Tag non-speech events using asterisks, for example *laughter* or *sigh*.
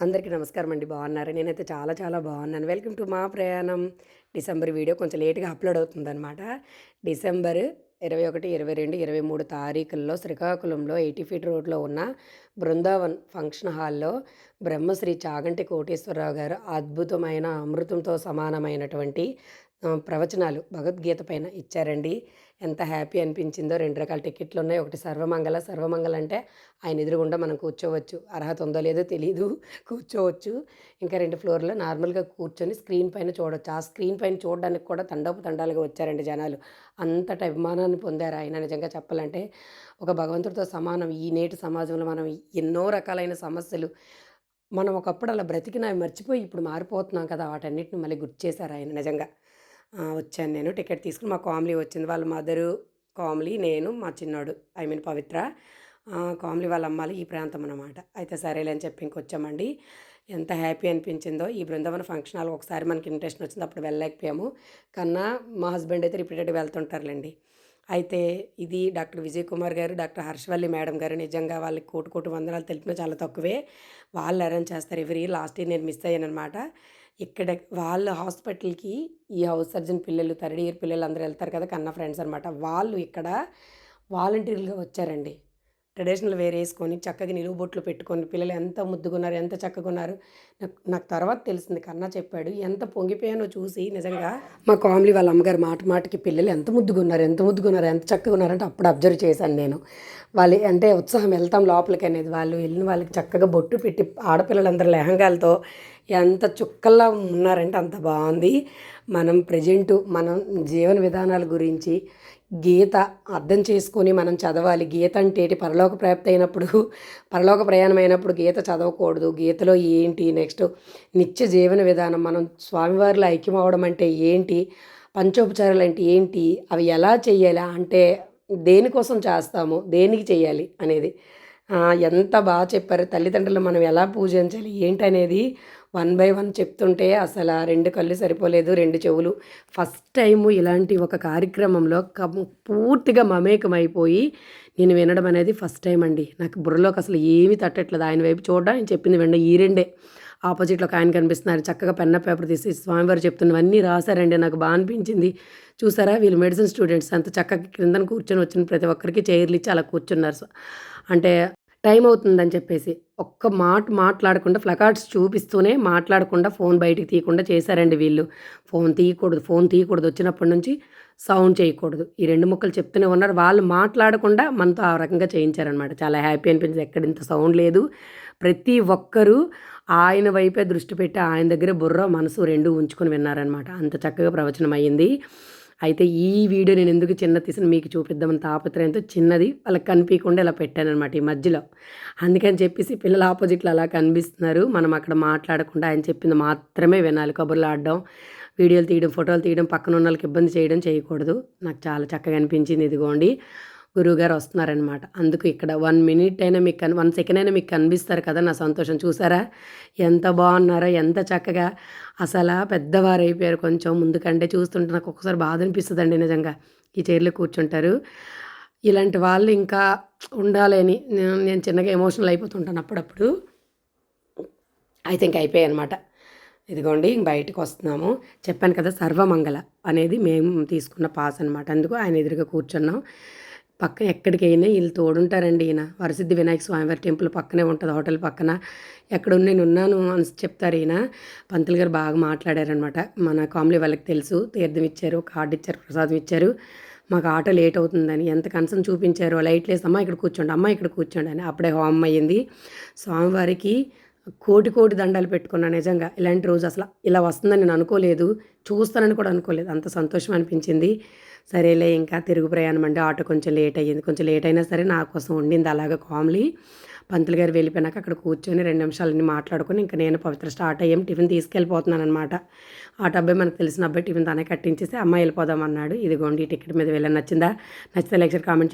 అందరికీ నమస్కారం అండి. బాగున్నారు? నేనైతే చాలా చాలా బాగున్నాను. వెల్కమ్ టు మా ప్రయాణం. డిసెంబర్ వీడియో కొంచెం లేట్గా అప్లోడ్ అవుతుందన్నమాట. డిసెంబర్ ఇరవై ఒకటి ఇరవై రెండు ఇరవై మూడు తారీఖుల్లో శ్రీకాకుళంలో ఎయిటీ ఫీట్ రోడ్లో ఉన్న బృందావన్ ఫంక్షన్ హాల్లో బ్రహ్మశ్రీ చాగంటి కోటేశ్వరరావు గారు అద్భుతమైన అమృతంతో సమానమైనటువంటి ప్రవచనాలు భగవద్గీత పైన ఇచ్చారండి. ఎంత హ్యాపీ అనిపించిందో. రెండు రకాల టికెట్లు ఉన్నాయి ఒకటి సర్వమంగళ. సర్వమంగళ అంటే ఆయన ఎదురుగుండా మనం కూర్చోవచ్చు. అర్హత ఉందో లేదో తెలియదు *laughs* కూర్చోవచ్చు. ఇంకా రెండు ఫ్లోర్లో నార్మల్గా కూర్చొని స్క్రీన్ పైన చూడొచ్చు. ఆ స్క్రీన్ పైన చూడడానికి కూడా తండోపు తండాలుగా వచ్చారండి జనాలు. అంతటి అభిమానాన్ని పొందారు ఆయన. నిజంగా చెప్పాలంటే ఒక భగవంతుడితో సమానం. ఈ నేటి సమాజంలో మనం ఎన్నో రకాలైన సమస్యలు మనం ఒకప్పుడు అలా బ్రతికిన మర్చిపోయి ఇప్పుడు మారిపోతున్నాం కదా. వాటన్నిటిని మళ్ళీ గుర్తు చేశారు ఆయన నిజంగా. వచ్చాను నేను. టికెట్ తీసుకుని మా కామ్లీ వచ్చింది. వాళ్ళ మదరు కామ్లీ నేను మా చిన్నోడు ఐ మీన్ పవిత్ర. కామ్లీ వాళ్ళ అమ్మాలి ఈ ప్రాంతం అన్నమాట. అయితే సరేలే అని చెప్పి ఇంకొచ్చామండి. ఎంత హ్యాపీ అనిపించిందో. ఈ బృందావన ఫంక్షన్ హాల్ ఒకసారి మనకి ఇంట్రెస్ట్ వచ్చింది అప్పుడు వెళ్ళలేకపోయాము. కన్నా మా హస్బెండ్ అయితే రిపీటెడ్ వెళ్తుంటారులేండి. అయితే ఇది డాక్టర్ విజయ్ కుమార్ గారు డాక్టర్ హర్షవల్లి మేడం గారు నిజంగా వాళ్ళకి కోటి కోటి వందనాలు తెలిపిన చాలా తక్కువే. వాళ్ళు అరేంజ్ చేస్తారు. ఎవరి లాస్ట్ ఇయర్ నేను మిస్ అయ్యాను అనమాట ఇక్కడ వాళ్ళ హాస్పిటల్కి ఈ హౌస్ సర్జన్ పిల్లలు థర్డ్ ఇయర్ పిల్లలు అందరూ వెళ్తారు కదా కన్న ఫ్రెండ్స్ అనమాట వాళ్ళు ఇక్కడ వాలంటీర్లుగా వచ్చారండి. ట్రెడిషనల్ వేర్ వేసుకొని చక్కగా నిలువు బొట్లు పెట్టుకొని పిల్లలు ఎంత ముద్దుగున్నారు ఎంత చక్కగా ఉన్నారు నాకు నాకు తర్వాత తెలిసింది. కన్నా చెప్పాడు ఎంత పొంగిపోయానో చూసి నిజంగా మా కామ్లీ వాళ్ళ అమ్మగారు మాట మాటకి పిల్లలు ఎంత ముద్దుగున్నారు ఎంత ముద్దుగున్నారు ఎంత చక్కగా ఉన్నారంటే అప్పుడు అబ్జర్వ్ చేశాను నేను. వాళ్ళు అంటే ఉత్సాహం వెళ్తాం లోపలికి అనేది వాళ్ళు వెళ్ళిన వాళ్ళకి చక్కగా బొట్టు పెట్టి ఆడపిల్లలందరూ లెహంగాలతో ఎంత చుక్కల్లా ఉన్నారంటే అంత బాగుంది. మనం ప్రజెంటు మనం జీవన విధానాల గురించి గీత అర్థం చేసుకొని మనం చదవాలి. గీత అంటే ఏంటి? పరలోక ప్రాప్తి అయినప్పుడు పరలోక ప్రయాణం అయినప్పుడు గీత చదవకూడదు. గీతలో ఏంటి? నెక్స్ట్ నిత్య జీవన విధానం మనం స్వామివారిలో ఐక్యం అవడం అంటే ఏంటి? పంచోపచారాలు అంటే ఏంటి? అవి ఎలా చేయాలి? అంటే దేనికోసం చేస్తాము? దేనికి చేయాలి అనేది. ఎంత బాగా చెప్పారు. తల్లిదండ్రులు మనం ఎలా పూజించాలి? ఏంటనేది వన్ బై వన్ చెప్తుంటే అసలు ఆ రెండు కళ్ళు సరిపోలేదు రెండు చెవులు. ఫస్ట్ టైము ఇలాంటి ఒక కార్యక్రమంలో క పూర్తిగా మమేకమైపోయి నేను వినడం అనేది ఫస్ట్ టైం అండి. నాకు బుర్రలోకి అసలు ఏమీ తట్టట్లేదు. ఆయన వైపు చూడడం ఆయన చెప్పింది వెండ ఈ రెండే. ఆపోజిట్లో ఒక ఆయన కనిపిస్తున్నారు. చక్కగా పెన్న పేపర్ తీసి స్వామివారు చెప్తున్నవన్నీ రాశారండి. నాకు బాగా అనిపించింది. చూసారా? వీళ్ళు మెడిసిన్ స్టూడెంట్స్. అంత చక్కగా క్రిందన కూర్చొని వచ్చిన ప్రతి ఒక్కరికి చైర్లు ఇచ్చి అలా కూర్చున్నారు. అంటే టైం అవుతుందని చెప్పేసి ఒక్క మాట మాట్లాడకుండా ఫ్లకార్డ్స్ చూపిస్తూనే మాట్లాడకుండా ఫోన్ బయటికి తీయకుండా చేశారండి వీళ్ళు. ఫోన్ తీయకూడదు ఫోన్ తీయకూడదు వచ్చినప్పటి నుంచి సౌండ్ చేయకూడదు. ఈ రెండు ముక్కలు చెప్తూనే ఉన్నారు. వాళ్ళు మాట్లాడకుండా మనతో ఆ రకంగా చేయించారనమాట చాలా హ్యాపీ అనిపించింది. ఎక్కడ ఇంత సౌండ్ లేదు. ప్రతి ఒక్కరూ ఆయన వైపే దృష్టి పెట్టి ఆయన దగ్గర బుర్ర మనసు రెండు ఉంచుకొని విన్నారనమాట అంత చక్కగా ప్రవచనం అయ్యింది. అయితే ఈ వీడియో నేను ఎందుకు చిన్న తీసిన మీకు చూపిద్దామని తాపత్రయంతో చిన్నది వాళ్ళకి కనిపించకుండా ఇలా పెట్టానమాట ఈ మధ్యలో. అందుకని చెప్పేసి పిల్లలు ఆపోజిట్లో అలా కనిపిస్తున్నారు. మనం అక్కడ మాట్లాడకుండా ఆయన చెప్పింది మాత్రమే వినాలి. కబుర్లు ఆడడం వీడియోలు తీయడం ఫోటోలు తీయడం పక్కన ఉన్న వాళ్ళకి ఇబ్బంది చేయడం చేయకూడదు. నాకు చాలా చక్కగా అనిపించింది. ఇదిగోండి. గురువుగారు వస్తున్నారనమాట అందుకు ఇక్కడ వన్ మినిట్ అయినా మీకు కన్ వన్ సెకండ్ అయినా మీకు కనిపిస్తారు కదా నా సంతోషం. చూసారా? ఎంత బాగున్నారో ఎంత చక్కగా అసలు పెద్దవారు అయిపోయారు కొంచెం ముందుకంటే చూస్తుంటే నాకు ఒక్కసారి బాధ అనిపిస్తుందండి నిజంగా. ఈ చైర్లో కూర్చుంటారు. ఇలాంటి వాళ్ళు ఇంకా ఉండాలని నేను నేను చిన్నగా ఎమోషనల్ అయిపోతుంటాను అప్పుడప్పుడు. ఐ థింక్ అయిపోయాయి అనమాట ఇదిగోండి ఇంక బయటకు వస్తున్నాము. చెప్పాను కదా సర్వమంగళ అనేది మేము తీసుకున్న పాస్ అనమాట అందుకు ఆయన ఎదురుగా కూర్చున్నాం. పక్కన ఎక్కడికి అయినా వీళ్ళు తోడుంటారండి ఈయన. వరసిద్ధి వినాయక స్వామివారి టెంపుల్ పక్కనే ఉంటుంది హోటల్ పక్కన. ఎక్కడ నేను ఉన్నాను అని చెప్తారు ఈయన. పంతులు గారు బాగా మాట్లాడారనమాట మన కామ్లీ వాళ్ళకి తెలుసు తీర్థం ఇచ్చారు కార్డు ఇచ్చారు ప్రసాదం ఇచ్చారు. మాకు ఆటో లేట్ అవుతుందని ఎంత కన్సర్న్ చూపించారు లైట్లు వేసి అమ్మ ఇక్కడ కూర్చోండి అమ్మ ఇక్కడ కూర్చోండి అని అప్పుడే హోమం అయ్యింది. స్వామివారికి కోటి కోటి దండాలు పెట్టుకున్నాను నిజంగా. ఇలాంటి రోజు అసలు ఇలా వస్తుందని నేను అనుకోలేదు చూస్తానని కూడా అనుకోలేదు. అంత సంతోషం అనిపించింది. సరేలే ఇంకా తిరుగు ప్రయాణం అంటే ఆటో కొంచెం లేట్ అయ్యింది. కొంచెం లేట్ అయినా సరే నా కోసం ఉండింది అలాగ కామ్లీ. పంతులు గారు వెళ్ళిపోయినాక అక్కడ కూర్చొని రెండు నిమిషాలన్నీ మాట్లాడుకొని ఇంకా నేను పవిత్ర స్టార్ట్ అయ్యాం. టిఫిన్ తీసుకెళ్ళిపోతున్నాను అనమాట ఆటో అబ్బాయి మనకు తెలిసిన అబ్బాయి టిఫిన్ తనే కట్టించేసి అమ్మాయి వెళ్ళిపోదాం అన్నాడు. ఇదిగోండి టికెట్ మీద వెళ్ళి నచ్చిందా? నచ్చితే లెక్చర్ కామెంట్